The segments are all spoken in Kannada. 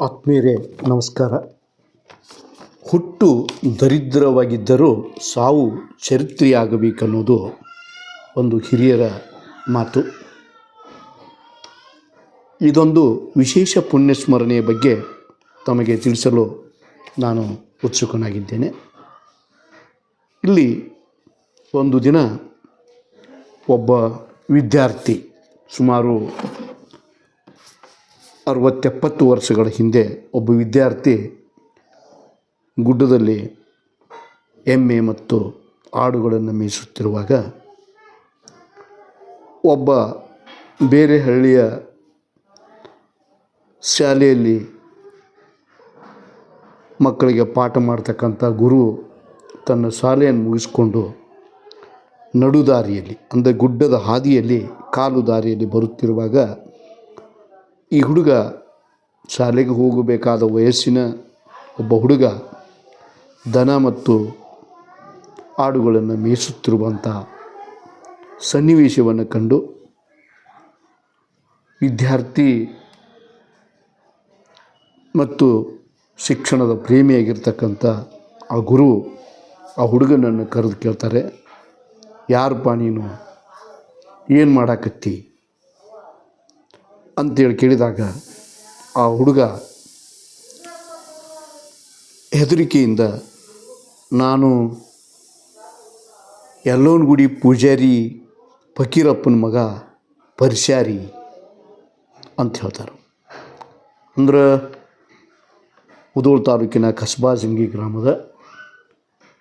ಆತ್ಮೀಯರೇ, ನಮಸ್ಕಾರ. ಹುಟ್ಟು ದರಿದ್ರವಾಗಿದ್ದರೂ ಸಾವು ಚರಿತ್ರೆಯಾಗಬೇಕನ್ನೋದು ಒಂದು ಹಿರಿಯರ ಮಾತು. ಇದೊಂದು ವಿಶೇಷ ಪುಣ್ಯಸ್ಮರಣೆಯ ಬಗ್ಗೆ ತಮಗೆ ತಿಳಿಸಲು ನಾನು ಉತ್ಸುಕನಾಗಿದ್ದೇನೆ. ಇಲ್ಲಿ ಒಂದು ದಿನ ಒಬ್ಬ ವಿದ್ಯಾರ್ಥಿ, ಸುಮಾರು ಅರವತ್ತೆಪ್ಪತ್ತು ವರ್ಷಗಳ ಹಿಂದೆ ಒಬ್ಬ ವಿದ್ಯಾರ್ಥಿ ಗುಡ್ಡದಲ್ಲಿ ಎಮ್ಮೆ ಮತ್ತು ಆಡುಗಳನ್ನು ಮೇಯಿಸುತ್ತಿರುವಾಗ ಒಬ್ಬ ಬೇರೆ ಹಳ್ಳಿಯ ಶಾಲೆಯಲ್ಲಿ ಮಕ್ಕಳಿಗೆ ಪಾಠ ಮಾಡ್ತಕ್ಕಂಥ ಗುರು ತನ್ನ ಶಾಲೆಯನ್ನು ಮುಗಿಸ್ಕೊಂಡು ನಡುದಾರಿಯಲ್ಲಿ, ಅಂದರೆ ಗುಡ್ಡದ ಹಾದಿಯಲ್ಲಿ, ಕಾಲು ದಾರಿಯಲ್ಲಿ ಬರುತ್ತಿರುವಾಗ ಈ ಹುಡುಗ ಶಾಲೆಗೆ ಹೋಗಬೇಕಾದ ವಯಸ್ಸಿನ ಒಬ್ಬ ಹುಡುಗ ದನ ಮತ್ತು ಆಡುಗಳನ್ನು ಮೇಯಿಸುತ್ತಿರುವಂಥ ಸನ್ನಿವೇಶವನ್ನು ಕಂಡು ವಿದ್ಯಾರ್ಥಿ ಮತ್ತು ಶಿಕ್ಷಣದ ಪ್ರೇಮಿಯಾಗಿರ್ತಕ್ಕಂಥ ಆ ಗುರು ಆ ಹುಡುಗನನ್ನು ಕರೆದು ಕೇಳ್ತಾರೆ ಯಾರಪ್ಪ ನೀನು? ಏನು ಮಾಡಾಕತ್ತಿ? ಅಂತೇಳಿ ಕೇಳಿದಾಗ ಆ ಹುಡುಗ ಹೆದರಿಕೆಯಿಂದ, ನಾನು ಗುಡಿ ಪೂಜಾರಿ ಫಕೀರಪ್ಪನ ಮಗ ಪರಿಶಾರಿ ಅಂತ ಹೇಳ್ತಾರೆ. ಅಂದ್ರೆ ಉದೋಳ್ ತಾಲೂಕಿನ ಕಸ್ಬಾ ಜಿಂಗಿ ಗ್ರಾಮದ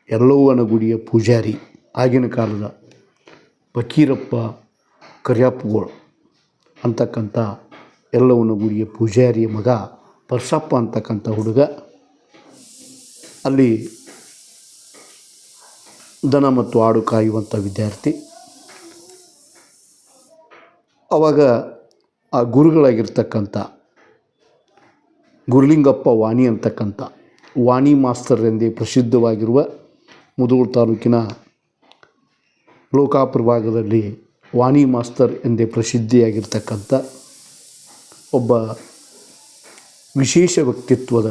ಎಲ್ಲವ್ವನ ಗುಡಿಯ ಪೂಜಾರಿ ಆಗಿನ ಕಾಲದ ಫಕೀರಪ್ಪ ಕರಿಯಪ್ಪಗಳು ಅಂತಕ್ಕಂಥ ಎಲ್ಲವನ ಗುಡಿಯ ಪೂಜಾರಿಯ ಮಗ ಪರ್ಸಪ್ಪ ಅಂತಕ್ಕಂಥ ಹುಡುಗ. ಅಲ್ಲಿ ದನ ಮತ್ತು ಆಡು ಕಾಯುವಂಥ ವಿದ್ಯಾರ್ಥಿ. ಆವಾಗ ಆ ಗುರುಗಳಾಗಿರ್ತಕ್ಕಂಥ ಗುರುಲಿಂಗಪ್ಪ ವಾಣಿ ಅಂತಕ್ಕಂಥ ವಾಣಿ ಮಾಸ್ತರ್ ಎಂದೇ ಪ್ರಸಿದ್ಧವಾಗಿರುವ ಮುದುಗೋಡು ತಾಲೂಕಿನ ಲೋಕಾಪುರ ಭಾಗದಲ್ಲಿ ವಾಣಿ ಮಾಸ್ತರ್ ಎಂದೇ ಪ್ರಸಿದ್ಧಿಯಾಗಿರ್ತಕ್ಕಂಥ ಒಬ್ಬ ವಿಶೇಷ ವ್ಯಕ್ತಿತ್ವದ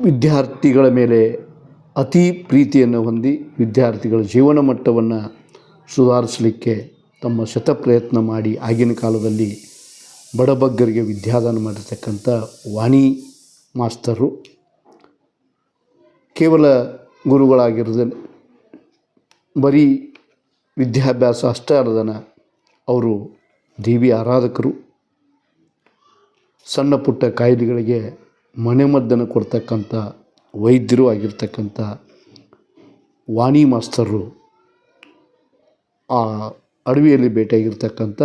ವಿದ್ಯಾರ್ಥಿಗಳ ಮೇಲೆ ಅತಿ ಪ್ರೀತಿಯನ್ನು ಹೊಂದಿ ವಿದ್ಯಾರ್ಥಿಗಳ ಜೀವನ ಮಟ್ಟವನ್ನು ಸುಧಾರಿಸಲಿಕ್ಕೆ ತಮ್ಮ ಶತ ಪ್ರಯತ್ನ ಮಾಡಿ ಆಗಿನ ಕಾಲದಲ್ಲಿ ಬಡಬಗ್ಗರಿಗೆ ವಿದ್ಯಾದಾನ ಮಾಡಿರ್ತಕ್ಕಂಥ ವಾಣಿ ಮಾಸ್ತರು ಕೇವಲ ಗುರುಗಳಾಗಿರೋದ ಬರೀ ವಿದ್ಯಾಭ್ಯಾಸ ಅಷ್ಟೇ ಅಲ್ಲದನ ಅವರು ದೇವಿ ಆರಾಧಕರು. ಸಣ್ಣ ಪುಟ್ಟ ಕಾಯಿಲೆಗಳಿಗೆ ಮನೆಮದ್ದನ್ನು ಕೊಡ್ತಕ್ಕಂಥ ವೈದ್ಯರು ಆಗಿರ್ತಕ್ಕಂಥ ವಾಣಿ ಮಾಸ್ತರು ಆ ಅಡವಿಯಲ್ಲಿ ಭೇಟಿಯಾಗಿರ್ತಕ್ಕಂಥ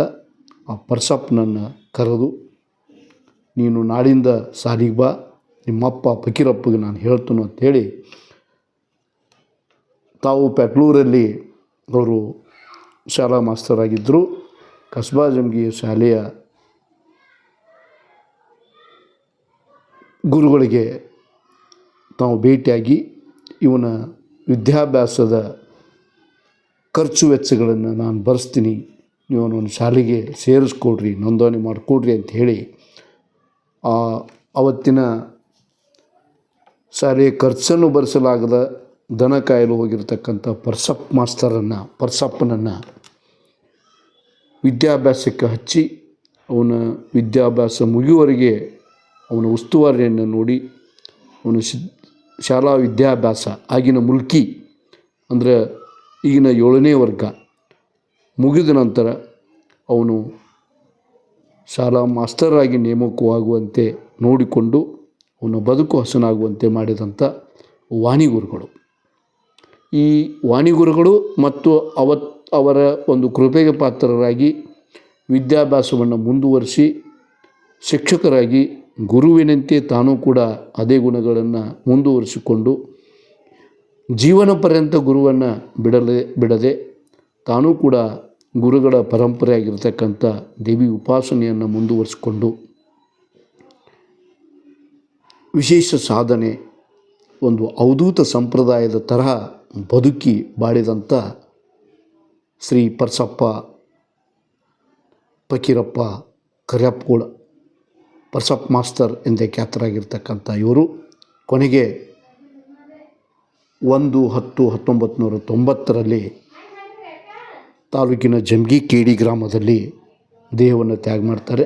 ಆ ಪರ್ಸಪ್ಪನನ್ನು ಕರೆದು, ನೀನು ನಾಡಿಂದ ಸಾರಿಗೆ ಬಾ, ನಿಮ್ಮಪ್ಪ ಫಕೀರಪ್ಪಗೆ ನಾನು ಹೇಳ್ತೇನೆ ಅಂಥೇಳಿ ತಾವು ಪೆಟ್ಲೂರಲ್ಲಿ ಅವರು ಶಾಲಾ ಮಾಸ್ತರಾಗಿದ್ದರು. ಕಸ್ಬಾ ಜಂಗಿಯ ಶಾಲೆಯ ಗುರುಗಳಿಗೆ ತಾವು ಭೇಟಿಯಾಗಿ ಇವನ ವಿದ್ಯಾಭ್ಯಾಸದ ಖರ್ಚು ವೆಚ್ಚಗಳನ್ನು ನಾನು ಭರಿಸ್ತೀನಿ ನೀವು ಒಂದು ಶಾಲೆಗೆ ಸೇರಿಸ್ಕೊಡ್ರಿ, ನೋಂದಣಿ ಮಾಡಿಕೊಡ್ರಿ ಅಂತ ಹೇಳಿ ಆ ಅವತ್ತಿನ ಶಾಲೆಯ ಖರ್ಚನ್ನು ಭರಿಸಲಾಗದ ದನ ಕಾಯಲು ಹೋಗಿರ್ತಕ್ಕಂಥ ಪರ್ಸಪ್ ಮಾಸ್ತರನ್ನು, ಪರ್ಸಪ್ಪನನ್ನು ವಿದ್ಯಾಭ್ಯಾಸಕ್ಕೆ ಹಚ್ಚಿ ಅವನ ವಿದ್ಯಾಭ್ಯಾಸ ಮುಗಿಯುವವರೆಗೆ ಅವನ ಉಸ್ತುವಾರಿಯನ್ನು ನೋಡಿ ಅವನ ಶಾಲಾ ವಿದ್ಯಾಭ್ಯಾಸ ಆಗಿನ ಮುಲ್ಕಿ ಅಂದರೆ ಈಗಿನ ಏಳನೇ ವರ್ಗ ಮುಗಿದ ನಂತರ ಅವನು ಶಾಲಾ ಮಾಸ್ತರಾಗಿ ನೇಮಕವಾಗುವಂತೆ ನೋಡಿಕೊಂಡು ಅವನ ಬದುಕು ಹಸನಾಗುವಂತೆ ಮಾಡಿದಂಥ ವಾಣಿಗುರುಗಳು. ಈ ವಾಣಿಗುರುಗಳು ಮತ್ತು ಅವತ್ ಅವರ ಒಂದು ಕೃಪೆಗೆ ಪಾತ್ರರಾಗಿ ವಿದ್ಯಾಭ್ಯಾಸವನ್ನು ಮುಂದುವರಿಸಿ ಶಿಕ್ಷಕರಾಗಿ ಗುರುವಿನಂತೆ ತಾನೂ ಕೂಡ ಅದೇ ಗುಣಗಳನ್ನು ಮುಂದುವರಿಸಿಕೊಂಡು ಜೀವನ ಪರ್ಯಂತ ಗುರುವನ್ನು ಬಿಡಲೆ ಬಿಡದೆ ತಾನೂ ಕೂಡ ಗುರುಗಳ ಪರಂಪರೆಯಾಗಿರ್ತಕ್ಕಂಥ ದೇವಿ ಉಪಾಸನೆಯನ್ನು ಮುಂದುವರಿಸಿಕೊಂಡು ವಿಶೇಷ ಸಾಧನೆ, ಒಂದು ಅವಧೂತ ಸಂಪ್ರದಾಯದ ತರಹ ಬದುಕಿ ಬಾಳಿದಂಥ ಶ್ರೀ ಪರ್ಸಪ್ಪ, ಫಕೀರಪ್ಪ ಕರಿಯಪ್ಪಗೌಡ ಪರ್ಸಪ್ಪ ಮಾಸ್ತರ್ ಎಂದೇ ಖ್ಯಾತರಾಗಿರ್ತಕ್ಕಂಥ ಇವರು ಕೊನೆಗೆ ಒಂದು ಹತ್ತು ಹತ್ತೊಂಬತ್ತು ನೂರ ತೊಂಬತ್ತರಲ್ಲಿ ತಾಲೂಕಿನ ಜಮ್ಗಿ ಕೇಡಿ ಗ್ರಾಮದಲ್ಲಿ ದೇಹವನ್ನು ತ್ಯಾಗ ಮಾಡ್ತಾರೆ.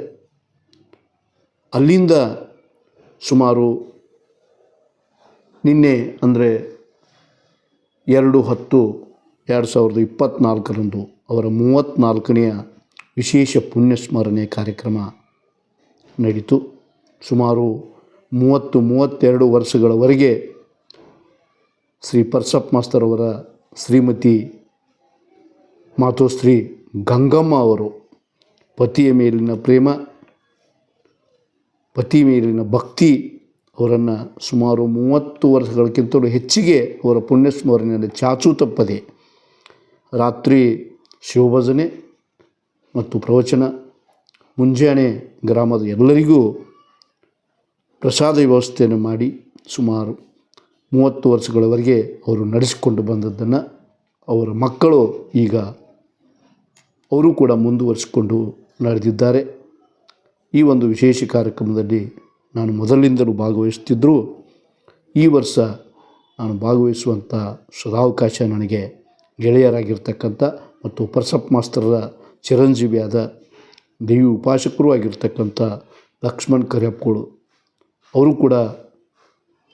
ಅಲ್ಲಿಂದ ಸುಮಾರು ನಿನ್ನೆ ಅಂದರೆ ಎರಡು ಹತ್ತು ಎರಡು ಸಾವಿರದ ಇಪ್ಪತ್ತ್ನಾಲ್ಕರಂದು ಅವರ ಮೂವತ್ತ್ನಾಲ್ಕನೆಯ ವಿಶೇಷ ಪುಣ್ಯಸ್ಮರಣೆ ಕಾರ್ಯಕ್ರಮ ನಡೀತು. ಸುಮಾರು ಮೂವತ್ತು, ಮೂವತ್ತೆರಡು ವರ್ಷಗಳವರೆಗೆ ಶ್ರೀ ಪರ್ಸಪ್ ಅವರ ಶ್ರೀಮತಿ ಮಾತೋಶ್ರೀ ಗಂಗಮ್ಮ ಅವರು ಪತಿಯ ಮೇಲಿನ ಪ್ರೇಮ, ಪತಿ ಮೇಲಿನ ಭಕ್ತಿ ಅವರನ್ನು ಸುಮಾರು ಮೂವತ್ತು ವರ್ಷಗಳಕ್ಕಿಂತಲೂ ಹೆಚ್ಚಿಗೆ ಅವರ ಪುಣ್ಯಸ್ಮರಣೆಯಲ್ಲಿ ಚಾಚೂ ತಪ್ಪದೆ ರಾತ್ರಿ ಶಿವಭಜನೆ ಮತ್ತು ಪ್ರವಚನ, ಮುಂಜಾನೆ ಗ್ರಾಮದ ಎಲ್ಲರಿಗೂ ಪ್ರಸಾದ ವ್ಯವಸ್ಥೆಯನ್ನು ಮಾಡಿ ಸುಮಾರು ಮೂವತ್ತು ವರ್ಷಗಳವರೆಗೆ ಅವರು ನಡೆಸಿಕೊಂಡು ಬಂದದ್ದನ್ನು ಅವರ ಮಕ್ಕಳು ಈಗ ಅವರು ಕೂಡ ಮುಂದುವರಿಸಿಕೊಂಡು ನಡೆದಿದ್ದಾರೆ. ಈ ಒಂದು ವಿಶೇಷ ಕಾರ್ಯಕ್ರಮದಲ್ಲಿ ನಾನು ಮೊದಲಿನಿಂದಲೂ ಭಾಗವಹಿಸುತ್ತಿದ್ದರೂ ಈ ವರ್ಷ ನಾನು ಭಾಗವಹಿಸುವಂಥ ಸದಾವಕಾಶ ನನಗೆ ಗೆಳೆಯರಾಗಿರ್ತಕ್ಕಂಥ ಮತ್ತು ಪರ್ಸಪ್ ಚಿರಂಜೀವಿ ಚಿರಂಜೀವಿಯಾದ ದೇವಿ ಉಪಾಸಕರು ಆಗಿರ್ತಕ್ಕಂಥ ಲಕ್ಷ್ಮಣ್ ಕರಿಯಪ್ಪಗಳು, ಅವರು ಕೂಡ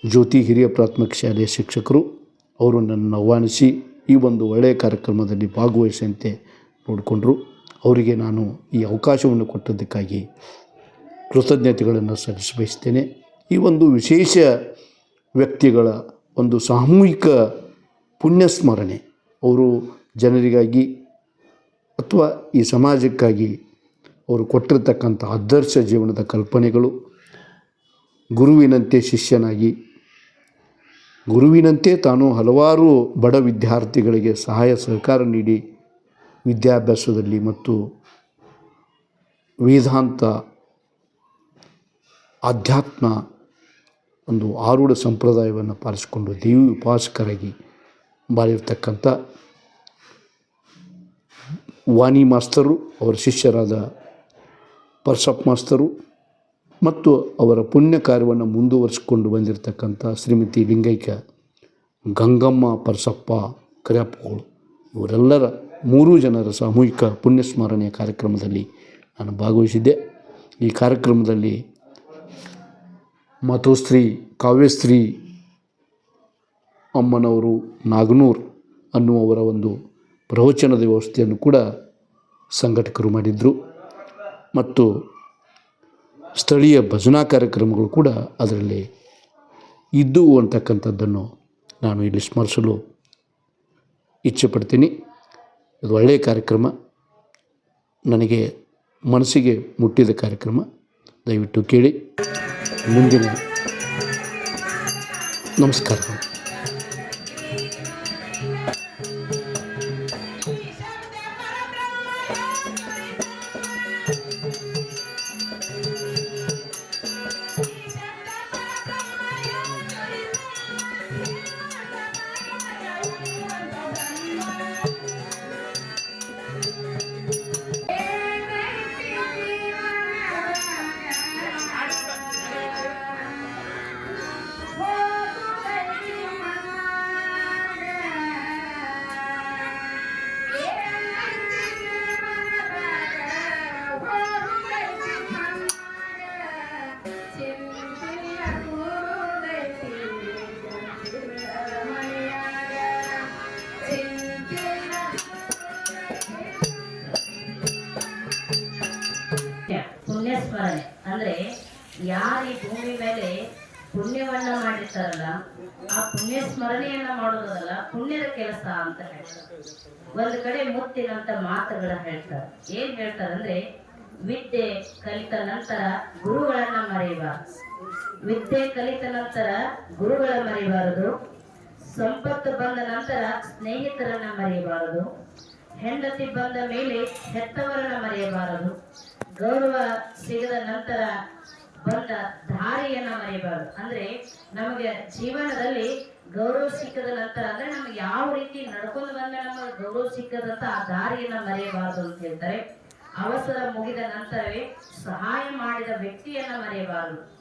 ಜ್ಯೋತಿ ಹಿರಿಯ ಪ್ರಾಥಮಿಕ ಶಾಲೆಯ ಶಿಕ್ಷಕರು. ಅವರು ನನ್ನನ್ನು ಆಹ್ವಾನಿಸಿ ಈ ಒಂದು ಒಳ್ಳೆಯ ಕಾರ್ಯಕ್ರಮದಲ್ಲಿ ಭಾಗವಹಿಸುವಂತೆ ನೋಡಿಕೊಂಡ್ರು. ಅವರಿಗೆ ನಾನು ಈ ಅವಕಾಶವನ್ನು ಕೊಟ್ಟದ್ದಕ್ಕಾಗಿ ಕೃತಜ್ಞತೆಗಳನ್ನು ಸಲ್ಲಿಸಬಯಸ್ತೇನೆ. ಈ ಒಂದು ವಿಶೇಷ ವ್ಯಕ್ತಿಗಳ ಒಂದು ಸಾಮೂಹಿಕ ಪುಣ್ಯಸ್ಮರಣೆ ಅವರು ಜನರಿಗಾಗಿ ಅಥವಾ ಈ ಸಮಾಜಕ್ಕಾಗಿ ಅವರು ಕೊಟ್ಟಿರ್ತಕ್ಕಂಥ ಆದರ್ಶ ಜೀವನದ ಕಲ್ಪನೆಗಳು, ಗುರುವಿನಂತೆ ಶಿಷ್ಯನಾಗಿ, ಗುರುವಿನಂತೆ ತಾನು ಹಲವಾರು ಬಡ ವಿದ್ಯಾರ್ಥಿಗಳಿಗೆ ಸಹಾಯ ಸಹಕಾರ ನೀಡಿ ವಿದ್ಯಾಭ್ಯಾಸದಲ್ಲಿ ಮತ್ತು ವೇದಾಂತ ಆಧ್ಯಾತ್ಮ ಒಂದು ಆರೂಢ ಸಂಪ್ರದಾಯವನ್ನು ಪಾಲಿಸಿಕೊಂಡು ದೇವಿ ಉಪಾಸಕರಾಗಿ ಬಾಳಿರ್ತಕ್ಕಂಥ ವಾಣಿ ಮಾಸ್ತರು, ಅವರ ಶಿಷ್ಯರಾದ ಪರ್ಸಪ್ ಮಾಸ್ತರು ಮತ್ತು ಅವರ ಪುಣ್ಯ ಕಾರ್ಯವನ್ನು ಮುಂದುವರಿಸಿಕೊಂಡು ಬಂದಿರತಕ್ಕಂಥ ಶ್ರೀಮತಿ ಲಿಂಗೈಕ್ಯ ಗಂಗಮ್ಮ ಪರ್ಸಪ್ಪ ಕರಿಯಪ್ಪಗಳು ಇವರೆಲ್ಲರ ಮೂರೂ ಜನರ ಸಾಮೂಹಿಕ ಪುಣ್ಯಸ್ಮರಣೆಯ ಕಾರ್ಯಕ್ರಮದಲ್ಲಿ ನಾನು ಭಾಗವಹಿಸಿದ್ದೆ. ಈ ಕಾರ್ಯಕ್ರಮದಲ್ಲಿ ಮಾತೋಶ್ರೀ, ಕಾವ್ಯಶ್ರೀ ಅಮ್ಮನವರು ನಾಗನೂರ್ ಅನ್ನುವವರ ಒಂದು ಪ್ರವಚನದ ವ್ಯವಸ್ಥೆಯನ್ನು ಕೂಡ ಸಂಘಟಕರು ಮಾಡಿದ್ದರು ಮತ್ತು ಸ್ಥಳೀಯ ಭಜನಾ ಕಾರ್ಯಕ್ರಮಗಳು ಕೂಡ ಅದರಲ್ಲಿ ಇದ್ದು ಅಂತಕ್ಕಂಥದ್ದನ್ನು ನಾನು ಇಲ್ಲಿ ಸ್ಮರಿಸಲು ಇಚ್ಛೆಪಡ್ತೀನಿ. ಇದು ಒಳ್ಳೆಯ ಕಾರ್ಯಕ್ರಮ. ನನಗೆ ಮನಸ್ಸಿಗೆ ಮುಟ್ಟಿದ ಕಾರ್ಯಕ್ರಮ. ದಯವಿಟ್ಟು ಕೇಳಿ. ಮುಂದಿನ ನಮಸ್ಕಾರಗಳು ಕೆಲಸ ಅಂತ ಹೇಳ್ತಾರೆ. ಒಂದು ಕಡೆ ಮುತ್ತಿನಂತ ಮಾತುಗಳ ಹೇಳ್ತಾರೆ. ಏನ್ ಹೇಳ್ತಾರಂದ್ರೆ, ವಿದ್ಯೆ ಕಲಿತ ನಂತರ ಗುರುಗಳನ್ನ ಮರೆಯಬಾರದು. ವಿದ್ಯೆ ಕಲಿತ ನಂತರ ಗುರುಗಳ ಮರೆಯಬಾರದು. ಸಂಪತ್ತು ಬಂದ ನಂತರ ಸ್ನೇಹಿತರನ್ನ ಮರೆಯಬಾರದು. ಹೆಂಡತಿ ಬಂದ ಮೇಲೆ ಹೆತ್ತವರನ್ನ ಮರೆಯಬಾರದು. ಗೌರವ ಸಿಗದ ನಂತರ ಬಂದ ದಾರಿಯನ್ನ ಮರೆಯಬಾರದು ಅಂದ್ರೆ ನಮಗೆ ಜೀವನದಲ್ಲಿ ಗೌರವ ಸಿಕ್ಕದ ನಂತರ, ಅಂದ್ರೆ ನಮ್ಗೆ ಯಾವ ರೀತಿ ನಡ್ಕೊಂಡು ಬಂದ ನಮಗೆ ಗೌರವ ಸಿಕ್ಕದಂತ ಆ ದಾರಿಯನ್ನ ಮರೆಯಬಾರದು ಅಂತ ಹೇಳ್ತಾರೆ. ಅವಸರ ಮುಗಿದ ನಂತರವೇ ಸಹಾಯ ಮಾಡಿದ ವ್ಯಕ್ತಿಯನ್ನ ಮರೆಯಬಾರದು